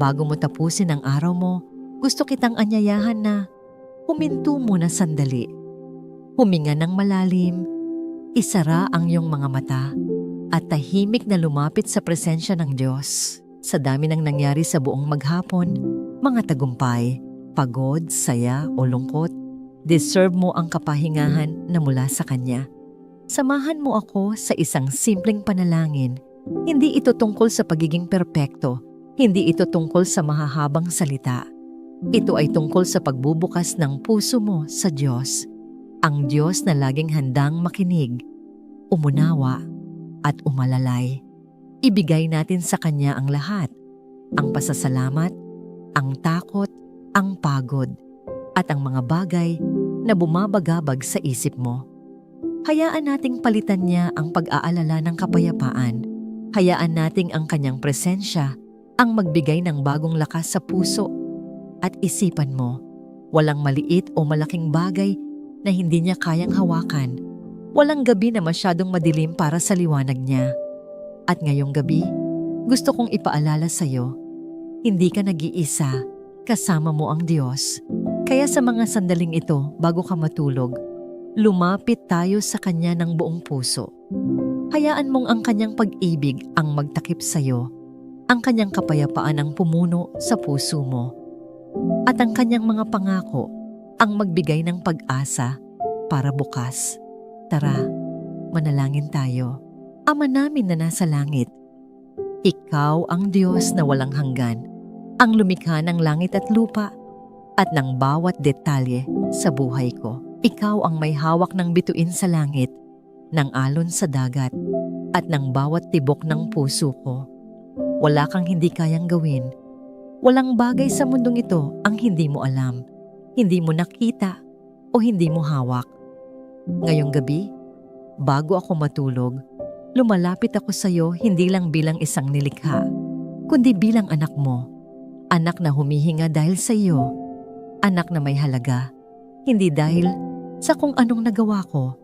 Bago mo tapusin ang araw mo, gusto kitang anyayahan na huminto muna sandali. Huminga ng malalim, isara ang iyong mga mata at tahimik na lumapit sa presensya ng Diyos. Sa dami ng nangyari sa buong maghapon, mga tagumpay, pagod, saya o lungkot, deserve mo ang kapahingahan na mula sa Kanya. Samahan mo ako sa isang simpleng panalangin. Hindi ito tungkol sa pagiging perpekto, hindi ito tungkol sa mahahabang salita. Ito ay tungkol sa pagbubukas ng puso mo sa Diyos. Ang Diyos na laging handang makinig, umunawa, at umalalay. Ibigay natin sa Kanya ang lahat. Ang pasasalamat, ang takot, ang pagod, at ang mga bagay na bumabagabag sa isip mo. Hayaan nating palitan niya ang pag-aalala ng kapayapaan. Hayaan nating ang kanyang presensya ang magbigay ng bagong lakas sa puso at isipan mo. Walang maliit o malaking bagay na hindi niya kayang hawakan. Walang gabi na masyadong madilim para sa liwanag niya. At ngayong gabi, gusto kong ipaalala sa iyo, hindi ka nag-iisa, kasama mo ang Diyos. Kaya sa mga sandaling ito, bago ka matulog, lumapit tayo sa Kanya ng buong puso. Hayaan mong ang Kanyang pag-ibig ang magtakip sa iyo, ang Kanyang kapayapaan ang pumuno sa puso mo, at ang Kanyang mga pangako ang magbigay ng pag-asa para bukas. Tara, manalangin tayo. Ama namin na nasa langit, Ikaw ang Diyos na walang hanggan, ang lumikha ng langit at lupa at ng bawat detalye sa buhay ko. Ikaw ang may hawak ng bituin sa langit, ng alon sa dagat, at ng bawat tibok ng puso ko. Wala kang hindi kayang gawin. Walang bagay sa mundong ito ang hindi mo alam, hindi mo nakita, o hindi mo hawak. Ngayong gabi, bago ako matulog, lumalapit ako sa iyo hindi lang bilang isang nilikha, kundi bilang anak mo. Anak na humihinga dahil sa iyo. Anak na may halaga. Hindi dahil sa kung anong nagawa ko,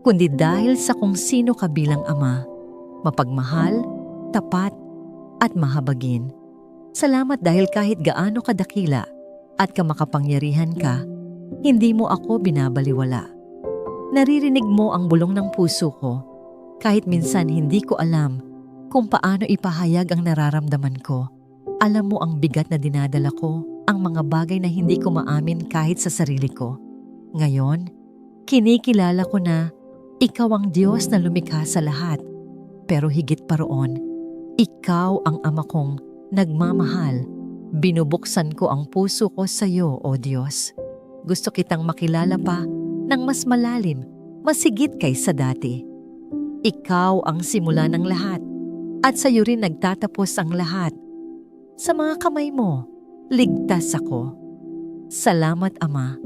kundi dahil sa kung sino ka bilang ama. Mapagmahal, tapat, at mahabagin. Salamat dahil kahit gaano kadakila at kamakapangyarihan ka, hindi mo ako binabaliwala. Naririnig mo ang bulong ng puso ko kahit minsan hindi ko alam kung paano ipahayag ang nararamdaman ko. Alam mo ang bigat na dinadala ko, ang mga bagay na hindi ko maamin kahit sa sarili ko. Ngayon, kinikilala ko na ikaw ang Diyos na lumikha sa lahat. Pero higit pa roon, ikaw ang ama kong nagmamahal. Binubuksan ko ang puso ko sa iyo, O Diyos. Gusto kitang makilala pa ng mas malalim, masigit kaysa dati. Ikaw ang simula ng lahat at sa iyo rin nagtatapos ang lahat. Sa mga kamay mo, ligtas ako. Salamat Ama.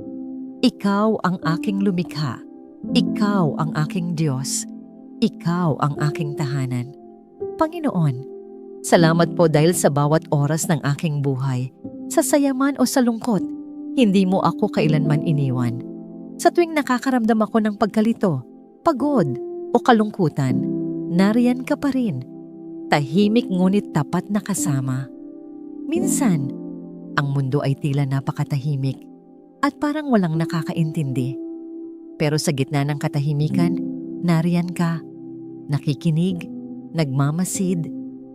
Ikaw ang aking lumikha. Ikaw ang aking Diyos. Ikaw ang aking tahanan. Panginoon, salamat po dahil sa bawat oras ng aking buhay, sa sayaman o sa lungkot, hindi mo ako kailanman iniwan. Sa tuwing nakakaramdam ako ng pagkalito, pagod, o kalungkutan, nariyan ka pa rin. Tahimik ngunit tapat na kasama. Minsan, ang mundo ay tila napakatahimik at parang walang nakakaintindi. Pero sa gitna ng katahimikan, nariyan ka, nakikinig, nagmamasid,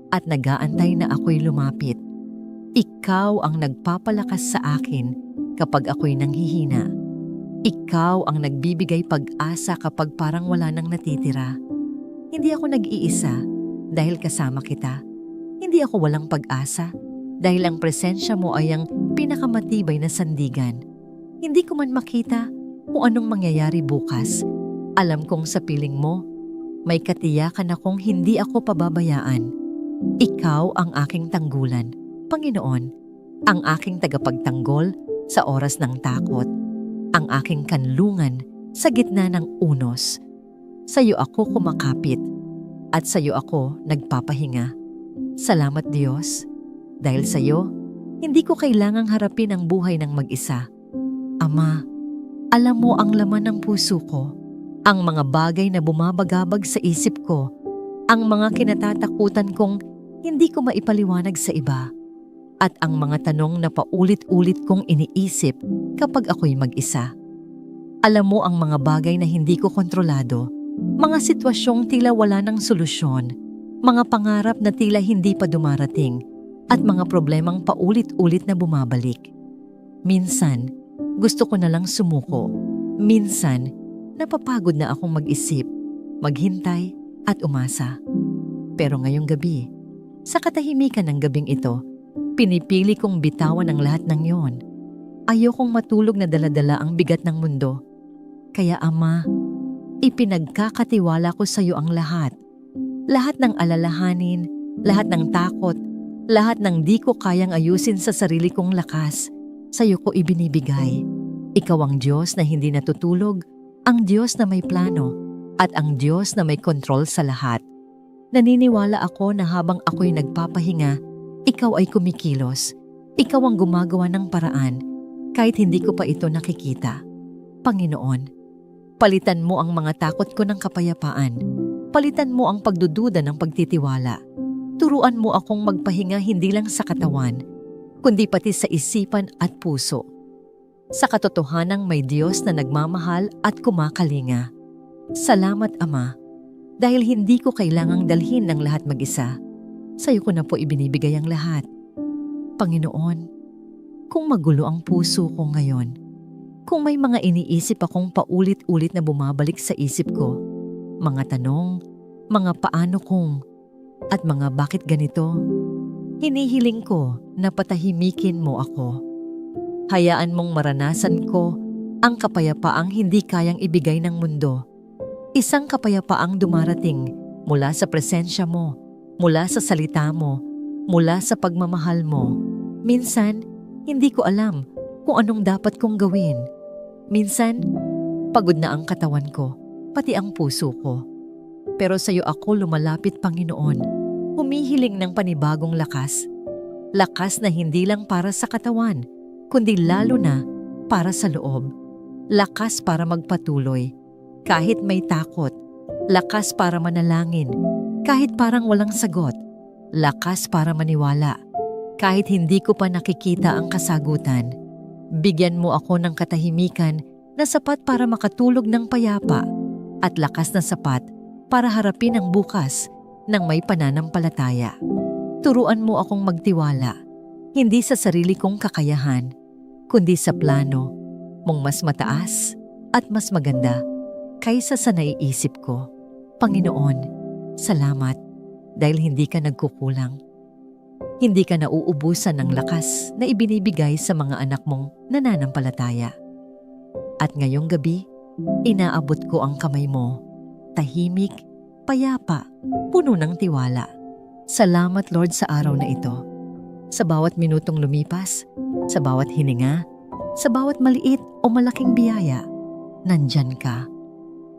at nagaantay na ako'y lumapit. Ikaw ang nagpapalakas sa akin kapag ako'y nanghihina. Ikaw ang nagbibigay pag-asa kapag parang wala nang natitira. Hindi ako nag-iisa dahil kasama kita. Hindi ako walang pag-asa dahil ang presensya mo ay ang pinakamatibay na sandigan. Hindi ko man makita kung anong mangyayari bukas. Alam kong sa piling mo, may katiyakan akong hindi ako pababayaan. Ikaw ang aking tanggulan, Panginoon, ang aking tagapagtanggol sa oras ng takot ang aking kanlungan sa gitna ng unos. Sa iyo ako kumakapit at sa iyo ako nagpapahinga. Salamat Diyos, dahil sa iyo, hindi ko kailangang harapin ang buhay ng mag-isa. Ama, alam mo ang laman ng puso ko, ang mga bagay na bumabagabag sa isip ko, ang mga kinatatakutan kong hindi ko maipaliwanag sa iba. At ang mga tanong na paulit-ulit kong iniisip kapag ako'y mag-isa. Alam mo ang mga bagay na hindi ko kontrolado, mga sitwasyong tila wala ng solusyon, mga pangarap na tila hindi pa dumarating, at mga problemang paulit-ulit na bumabalik. Minsan, gusto ko na lang sumuko. Minsan, napapagod na akong mag-isip, maghintay at umasa. Pero ngayong gabi, sa katahimikan ng gabing ito, pinipili kong bitawan ang lahat ng yon. Ayokong matulog na daladala ang bigat ng mundo. Kaya Ama, ipinagkakatiwala ko sa iyo ang lahat. Lahat ng alalahanin, lahat ng takot, lahat ng di ko kayang ayusin sa sarili kong lakas, sa iyo ko ibinibigay. Ikaw ang Diyos na hindi natutulog, ang Diyos na may plano, at ang Diyos na may kontrol sa lahat. Naniniwala ako na habang ako'y nagpapahinga, ikaw ay kumikilos. Ikaw ang gumagawa ng paraan kahit hindi ko pa ito nakikita. Panginoon, palitan mo ang mga takot ko ng kapayapaan. Palitan mo ang pagdududa ng pagtitiwala. Turuan mo akong magpahinga hindi lang sa katawan, kundi pati sa isipan at puso. Sa katotohanang may Diyos na nagmamahal at kumakalinga. Salamat Ama, dahil hindi ko kailangang dalhin ng lahat mag-isa. Sa iyo ko na po ibinibigay ang lahat. Panginoon, kung magulo ang puso ko ngayon, kung may mga iniisip akong paulit-ulit na bumabalik sa isip ko, mga tanong, mga paano kung, at mga bakit ganito, hinihiling ko na patahimikin mo ako. Hayaan mong maranasan ko ang kapayapaang hindi kayang ibigay ng mundo. Isang kapayapaang dumarating mula sa presensya mo, mula sa salita mo, mula sa pagmamahal mo. Minsan, hindi ko alam kung anong dapat kong gawin. Minsan, pagod na ang katawan ko, pati ang puso ko. Pero sa iyo ako lumalapit, Panginoon, humihiling ng panibagong lakas. Lakas na hindi lang para sa katawan, kundi lalo na para sa loob. Lakas para magpatuloy, kahit may takot. Lakas para manalangin, kahit parang walang sagot. Lakas para maniwala, kahit hindi ko pa nakikita ang kasagutan. Bigyan mo ako ng katahimikan na sapat para makatulog ng payapa at lakas na sapat para harapin ang bukas ng may pananampalataya. Turuan mo akong magtiwala, hindi sa sarili kong kakayahan, kundi sa plano mong mas mataas at mas maganda kaysa sa naiisip ko. Panginoon, salamat dahil hindi ka nagkukulang. Hindi ka nauubusan ng lakas na ibinibigay sa mga anak mong nananampalataya. At ngayong gabi, inaabot ko ang kamay mo, tahimik, payapa, puno ng tiwala. Salamat Lord sa araw na ito. Sa bawat minutong lumipas, sa bawat hininga, sa bawat maliit o malaking biyaya, nandyan ka.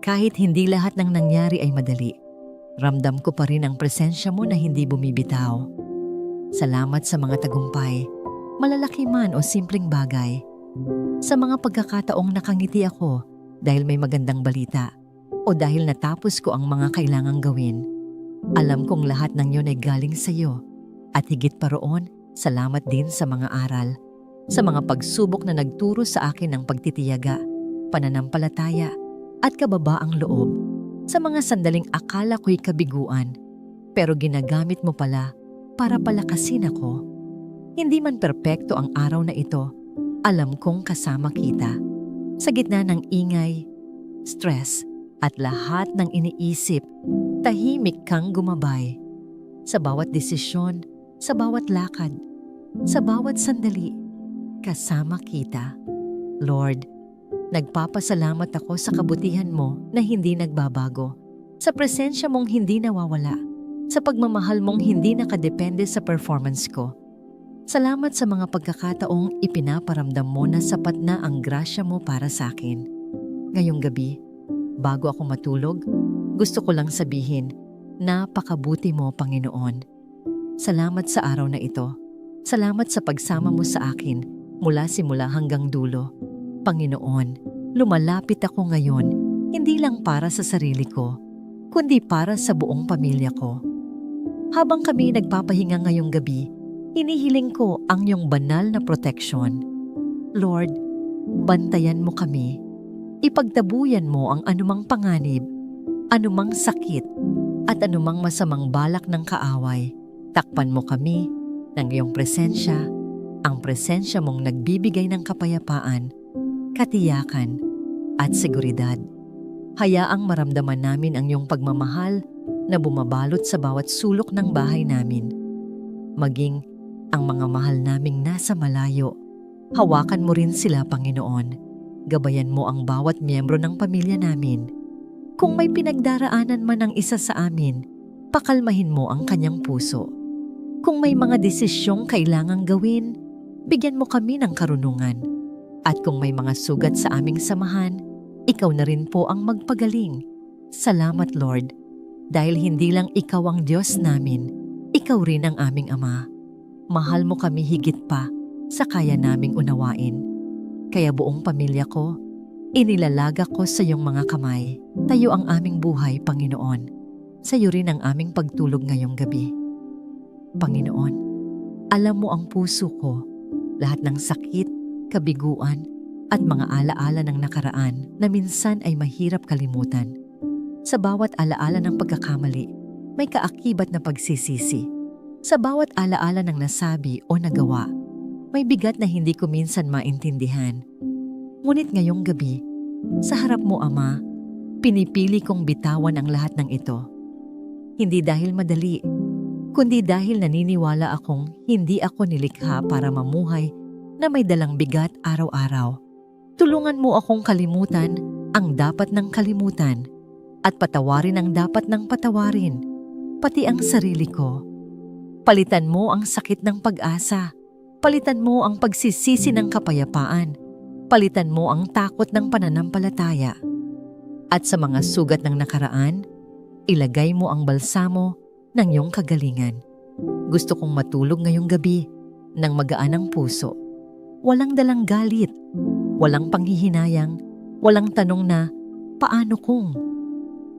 Kahit hindi lahat ng nangyari ay madali, ramdam ko pa rin ang presensya mo na hindi bumibitaw. Salamat sa mga tagumpay, malalaki man o simpleng bagay. Sa mga pagkakataong nakangiti ako dahil may magandang balita o dahil natapos ko ang mga kailangang gawin. Alam kong lahat ng yon ay galing sa iyo at higit pa roon, salamat din sa mga aral, sa mga pagsubok na nagturo sa akin ng pagtitiyaga, pananampalataya at kababaang loob, sa mga sandaling akala ko'y kabiguan, pero ginagamit mo pala para palakasin ako. Hindi man perpekto ang araw na ito, alam kong kasama kita. Sa gitna ng ingay, stress, at lahat ng iniisip, tahimik kang gumabay. Sa bawat desisyon, sa bawat lakad, sa bawat sandali, kasama kita. Lord, nagpapasalamat ako sa kabutihan mo na hindi nagbabago, sa presensya mong hindi nawawala sa pagmamahal mong hindi nakadepende sa performance ko. Salamat sa mga pagkakataong ipinaparamdam mo na sapat na ang grasya mo para sa akin. Ngayong gabi, bago ako matulog, gusto ko lang sabihin, napakabuti mo, Panginoon. Salamat sa araw na ito. Salamat sa pagsama mo sa akin mula simula hanggang dulo. Panginoon, lumalapit ako ngayon hindi lang para sa sarili ko, kundi para sa buong pamilya ko. Habang kami nagpapahinga ngayong gabi, hinihiling ko ang iyong banal na protection. Lord, bantayan mo kami. Ipagtabuyan mo ang anumang panganib, anumang sakit, at anumang masamang balak ng kaaway. Takpan mo kami ng iyong presensya, ang presensya mong nagbibigay ng kapayapaan, katiyakan, at seguridad. Hayaang maramdaman namin ang iyong pagmamahal na bumabalot sa bawat sulok ng bahay namin. Maging ang mga mahal naming nasa malayo, hawakan mo rin sila, Panginoon. Gabayan mo ang bawat miyembro ng pamilya namin. Kung may pinagdaraanan man ang isa sa amin, pakalmahin mo ang kanyang puso. Kung may mga desisyong kailangang gawin, bigyan mo kami ng karunungan. At kung may mga sugat sa aming samahan, ikaw na rin po ang magpagaling. Salamat Lord, dahil hindi lang ikaw ang Diyos namin, ikaw rin ang aming Ama. Mahal mo kami higit pa sa kaya naming unawain. Kaya buong pamilya ko, inilalaga ko sa iyong mga kamay. Tayo ang aming buhay, Panginoon. Sa iyo rin ang aming pagtulog ngayong gabi. Panginoon, alam mo ang puso ko, lahat ng sakit, kabiguan, at mga alaala ng nakaraan na minsan ay mahirap kalimutan. Sa bawat alaala ng pagkakamali, may kaakibat na pagsisisi. Sa bawat alaala ng nasabi o nagawa, may bigat na hindi ko minsan maintindihan. Ngunit ngayong gabi, sa harap mo Ama, pinipili kong bitawan ang lahat ng ito. Hindi dahil madali, kundi dahil naniniwala akong hindi ako nilikha para mamuhay na may dalang bigat araw-araw. Tulungan mo akong kalimutan ang dapat ng kalimutan at patawarin ang dapat ng patawarin, pati ang sarili ko. Palitan mo ang sakit ng pag-asa. Palitan mo ang pagsisisi ng kapayapaan. Palitan mo ang takot ng pananampalataya. At sa mga sugat ng nakaraan, ilagay mo ang balsamo ng iyong kagalingan. Gusto kong matulog ngayong gabi ng magaan ang puso. Walang dalang galit, walang panghihinayang, walang tanong na, paano kung?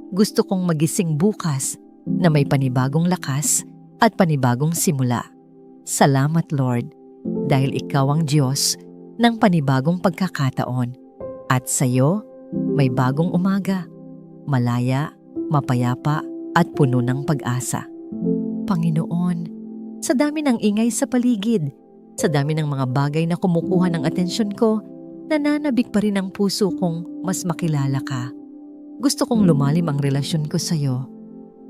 Gusto kong magising bukas na may panibagong lakas at panibagong simula. Salamat Lord, dahil Ikaw ang Diyos ng panibagong pagkakataon. At sa iyo, may bagong umaga, malaya, mapayapa at puno ng pag-asa. Panginoon, sa dami ng ingay sa paligid, sa dami ng mga bagay na kumukuha ng atensyon ko, nananabik pa rin ang puso kong mas makilala ka. Gusto kong lumalim ang relasyon ko sa iyo.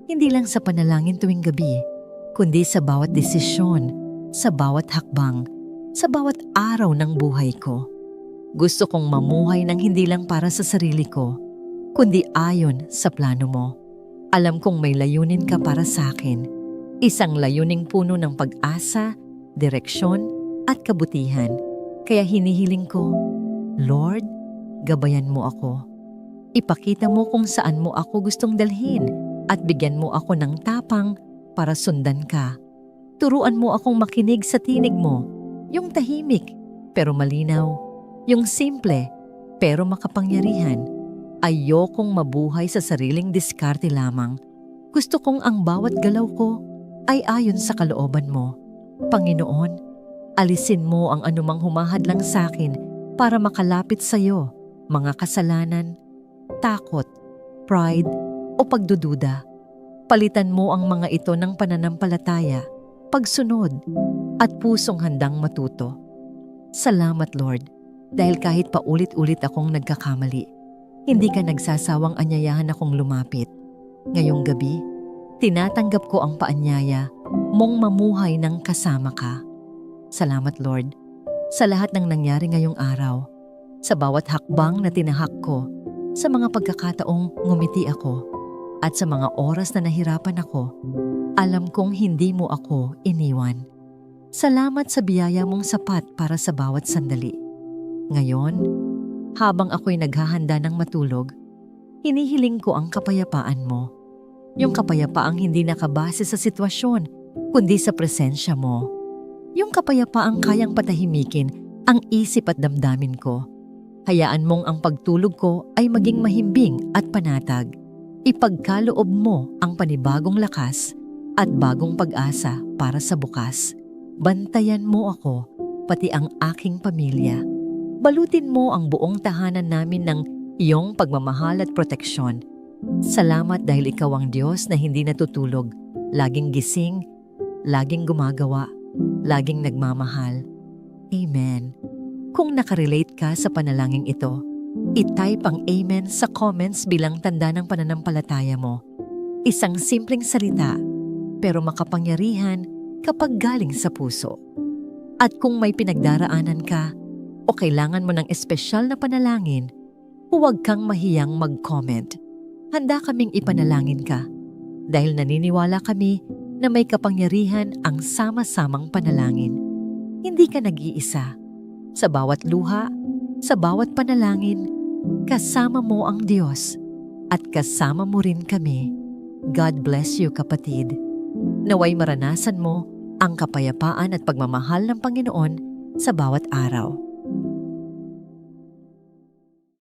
Hindi lang sa panalangin tuwing gabi, kundi sa bawat desisyon, sa bawat hakbang, sa bawat araw ng buhay ko. Gusto kong mamuhay ng hindi lang para sa sarili ko, kundi ayon sa plano mo. Alam kong may layunin ka para sa akin. Isang layuning puno ng pag-asa, direksyon, at kabutihan. Kaya hinihiling ko, Lord, gabayan mo ako. Ipakita mo kung saan mo ako gustong dalhin at bigyan mo ako ng tapang para sundan ka. Turuan mo akong makinig sa tinig mo, yung tahimik pero malinaw, yung simple pero makapangyarihan. Ayokong mabuhay sa sariling diskarte lamang. Gusto kong ang bawat galaw ko ay ayon sa kalooban mo. Panginoon, alisin mo ang anumang humahadlang sa akin para makalapit sa iyo, mga kasalanan, takot, pride, o pagdududa. Palitan mo ang mga ito ng pananampalataya, pagsunod, at pusong handang matuto. Salamat Lord, dahil kahit paulit-ulit akong nagkakamali, hindi ka nagsasawang anyayahan akong lumapit. Ngayong gabi, tinatanggap ko ang paanyaya mong mamuhay ng kasama ka. Salamat Lord, sa lahat ng nangyari ngayong araw, sa bawat hakbang na tinahak ko, sa mga pagkakataong ngumiti ako, at sa mga oras na nahirapan ako, alam kong hindi mo ako iniwan. Salamat sa biyaya mong sapat para sa bawat sandali. Ngayon, habang ako'y naghahanda ng matulog, hinihiling ko ang kapayapaan mo. Yung kapayapaang hindi nakabase sa sitwasyon, kundi sa presensya mo. Yung kapayapaang kayang patahimikin ang isip at damdamin ko. Hayaan mong ang pagtulog ko ay maging mahimbing at panatag. Ipagkaloob mo ang panibagong lakas, at bagong pag-asa para sa bukas. Bantayan mo ako, pati ang aking pamilya. Balutin mo ang buong tahanan namin ng iyong pagmamahal at proteksyon. Salamat dahil ikaw ang Diyos na hindi natutulog, laging gising, laging gumagawa, laging nagmamahal. Amen. Kung nakarelate ka sa panalangin ito, itype ang Amen sa comments bilang tanda ng pananampalataya mo. Isang simpleng salita, pero makapangyarihan kapag galing sa puso. At kung may pinagdaraanan ka o kailangan mo ng espesyal na panalangin, huwag kang mahiyang mag-comment. Handa kaming ipanalangin ka dahil naniniwala kami na may kapangyarihan ang sama-samang panalangin. Hindi ka nag-iisa. Sa bawat luha, sa bawat panalangin, kasama mo ang Diyos at kasama mo rin kami. God bless you kapatid. Naway maranasan mo ang kapayapaan at pagmamahal ng Panginoon sa bawat araw.